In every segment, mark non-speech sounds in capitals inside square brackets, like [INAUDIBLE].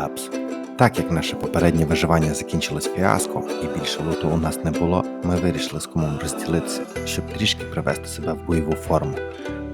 Dubs. Так як наше попереднє виживання закінчилось фіаско і більше луту у нас не було, ми вирішили з кумом розділитися, щоб трішки привести себе в бойову форму.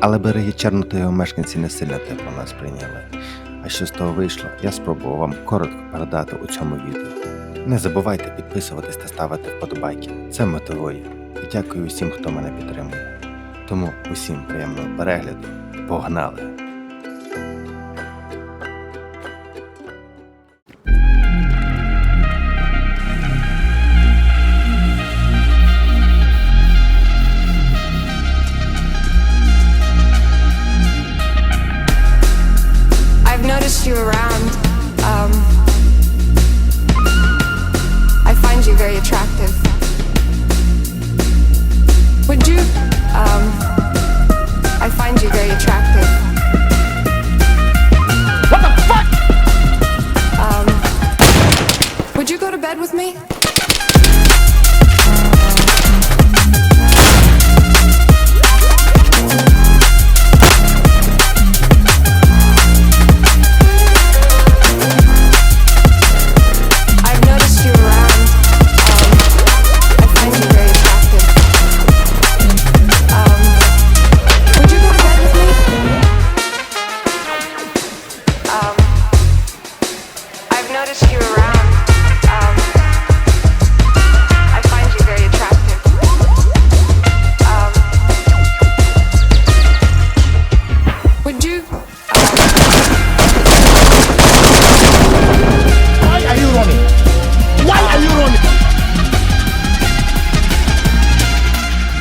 Але береги Черну та його мешканці не сильно тепло нас прийняли. А що з того вийшло, я спробував вам коротко передати у цьому відео. Не забувайте підписуватись та ставити вподобайки. Це мотивує. І дякую усім, хто мене підтримує. Тому усім приємного перегляду. Погнали!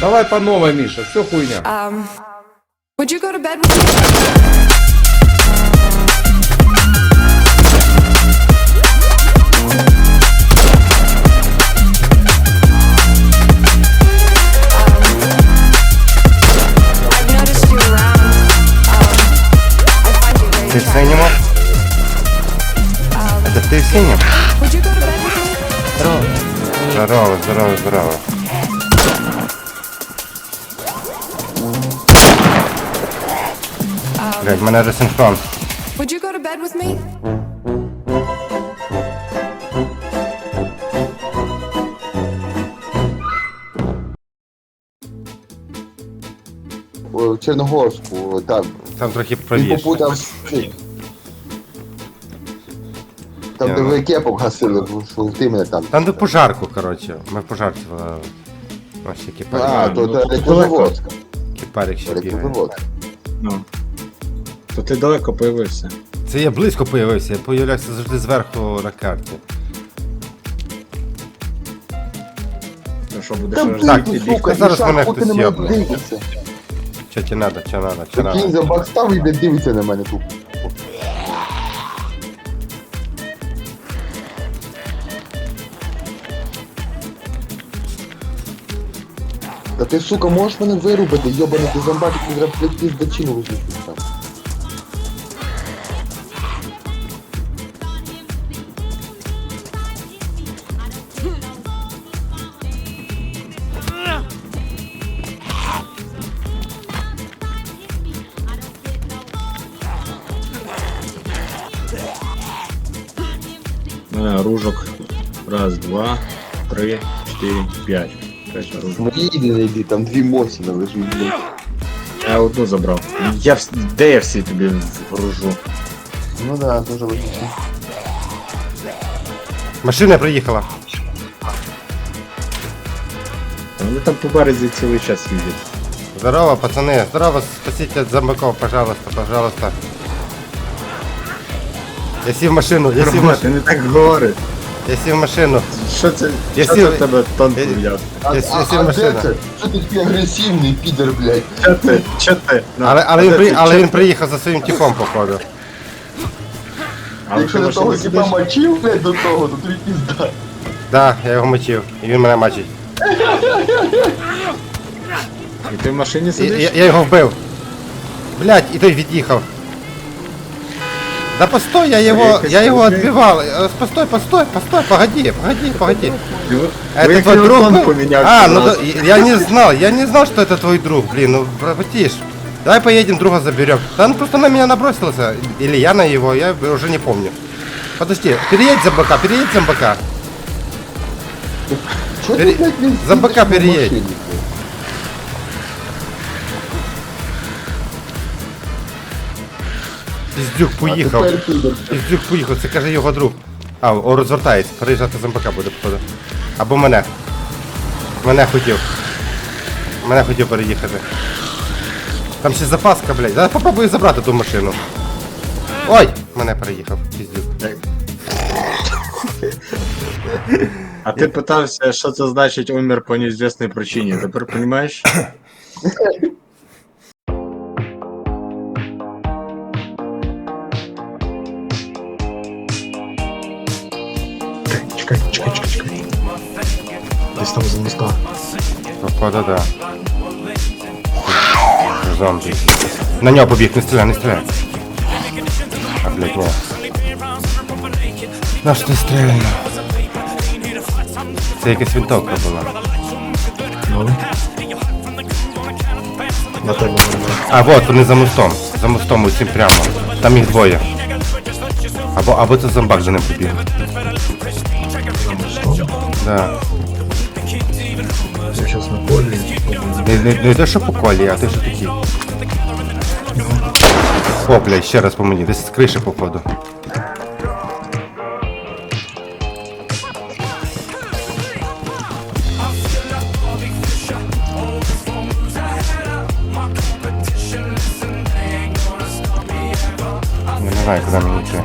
Давай по новой, Миша, все хуйня. Um, would you go to bed with me? I've noticed you around. Um, I find you very Блять, мене ресинхрон. Would you go to bed with me? В Черногорську, там. Там трохи Він правіше. попутав цей. Там, де ви кепом гасили, бо що ти мене там. Там де пожарку, коротше. Ми в пожарці вилазили. Ось А, то ну, це то електроводська. Кіпарик ще бігає. Ну. То ти далеко появився. Це я близько появився, я появлявся завжди зверху на карті. Ну що, будеш Та так, ти, підійди. сука, Зараз мене ти хтось на мене йобне. дивишся. Що тебе надо, що надо, надо. за бак став і блядь, дивиться на мене тут. Та ти, сука, можеш мене вирубити, йобаний ти зомбатик, ти зараз блядь, піздачину лежить там. У мене оружок. Раз, два, три, чотири, п'ять. П'ять оружок. Мої не йди, там дві мосіни лежить, блядь. Я одну забрав. Я вс... Де я всі тобі вгружу? Ну да, дуже логічно. Машина приїхала. Вони там по березі цілий час їздять. Здорово, пацаны. Здорово, спасите от зомбаков, пожалуйста, пожалуйста. Я сів в машину, я сів в Рома, машину, ти не так говориш. я сів в машину. Що це? Я що сів- це в тебе тон Я- взяв? А, Я- а, я сів а машина. де це? Що ти такий агресивний, підер, блядь? Що ти? Що ти? Ну, Але, але, він, де при, але Що- він приїхав за своїм типом, походу. Але Якщо ти до того машину типа мочив, блядь, до того, то тобі пізда. Да, я його мочив, і він мене мочить. І ти в машині І, сидиш? я, я його вбив. Блять, і той від'їхав. Да постой, я его, я его отбивал. Э, Постой, постой, постой, погоди, погоди, погоди. Это твой друг? был? А, ну я не знал, я не знал, что это твой друг, блин, ну братиш. Давай поедем, друга заберем. Да он просто на меня набросился. Или я на его, я уже не помню. Подожди, переедь зомбака, переедь зомбака. Чого Пере- ти, блядь, не А поїхав. тепер піде. Поїхав, це каже його друг. А, о, розвертається, переїжджати зомбака буде, походу. Або мене. Мене хотів. Мене хотів переїхати. Там ще запаска, блядь. Зараз попробую забрати ту машину. Ой! Мене переїхав, піздюк. А ти питався, що це значить умер по неізвісній причині. Тепер розумієш? [LAUGHS] Чекай, чекай, чекай, чекай. Десь там за моста. Походу, да. Зомбі. На нього побіг, не стріляй, не стріляй. А, блядь, ні. На що ти стріляй? Це якась винтовка була. Ну. На тебе немає. А, вот, вони за мостом. За мостом усім прямо. Там їх двоє. Або, або це зомбак за ним побіг. Да. Я зараз на полі. Не, не, не те, що по колі, а ти що такий. О, блядь, ще раз по мені, десь з походу. Не знаю, куди мені йти.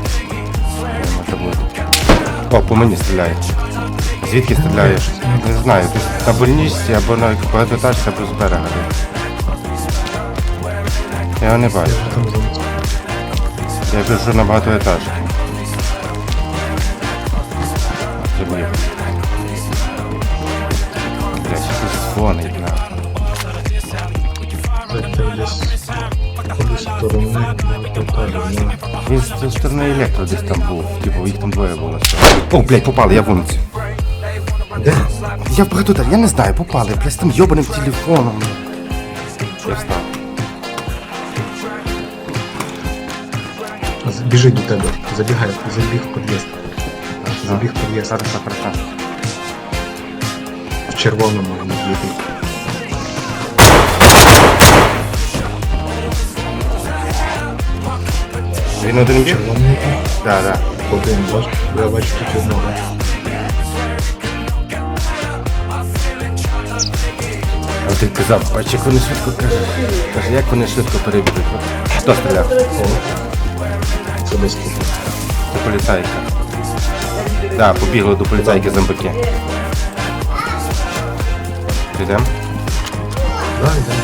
Може бути. О, по мені стріляє. Звідки стріляєш? Не знаю, десь на больничці або на багатоетажці, або з берега. Я його не бачу. Я кажу на багатоетажці. Забіг. Бля, що тут. Він з сторони електро десь там був. Типу, їх там двоє було. О, блядь, попали, я вулицю. Де? Я в багатоетаж, я не знаю, попали, блядь, з тим йобаним телефоном. Я встав. Біжить до тебе. Забігай, забіг в під'їзд. Забіг в під'їзд. Хорошо, хорошо. В червоному їде. Він один біг? Червоний Да, да. один, бач, я бачу тут одного. А ти казав, бач, як вони швидко кажуть. Каже, як вони швидко перебігають. Хто стріляв? Це тут. Це поліцайка. Да, побігли до поліцайки зомбаки. Підемо? Да, да.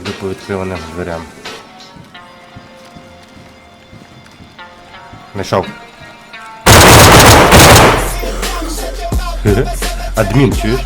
Іду по відкриваним дверям. Знайшов. Хе-хе. Адмін, чуєш?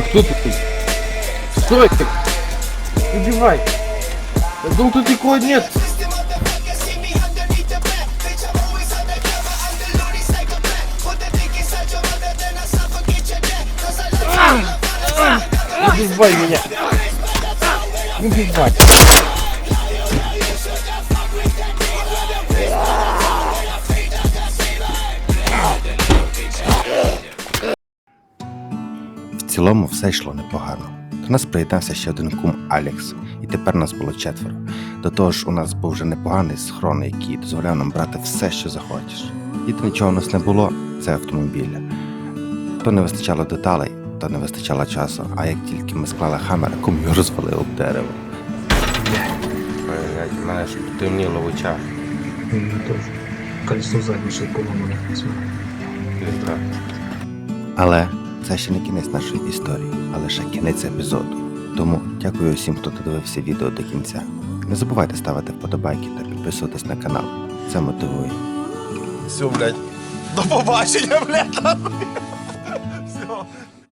Кто ты? Стой! Убивай! Я думал, тут никого нет! Убивай меня! Убивай! Цілому все йшло непогано. До нас приєднався ще один кум Алекс, і тепер нас було четверо. До того ж, у нас був вже непоганий схрон, який дозволяв нам брати все, що захочеш. Єдине, чого у нас не було, це автомобіля. То не вистачало деталей, то не вистачало часу, а як тільки ми склали хамер, кум його розвалив об дерево. Блядь, мене ж потемніло в очах. Колесо заднє поламане. Але Це ще не кінець нашої історії, а лише кінець епізоду. Тому дякую усім, хто додивився відео до кінця. Не забувайте ставити вподобайки та підписуватись на канал. Це мотивує. Все, блядь. До побачення, блядь.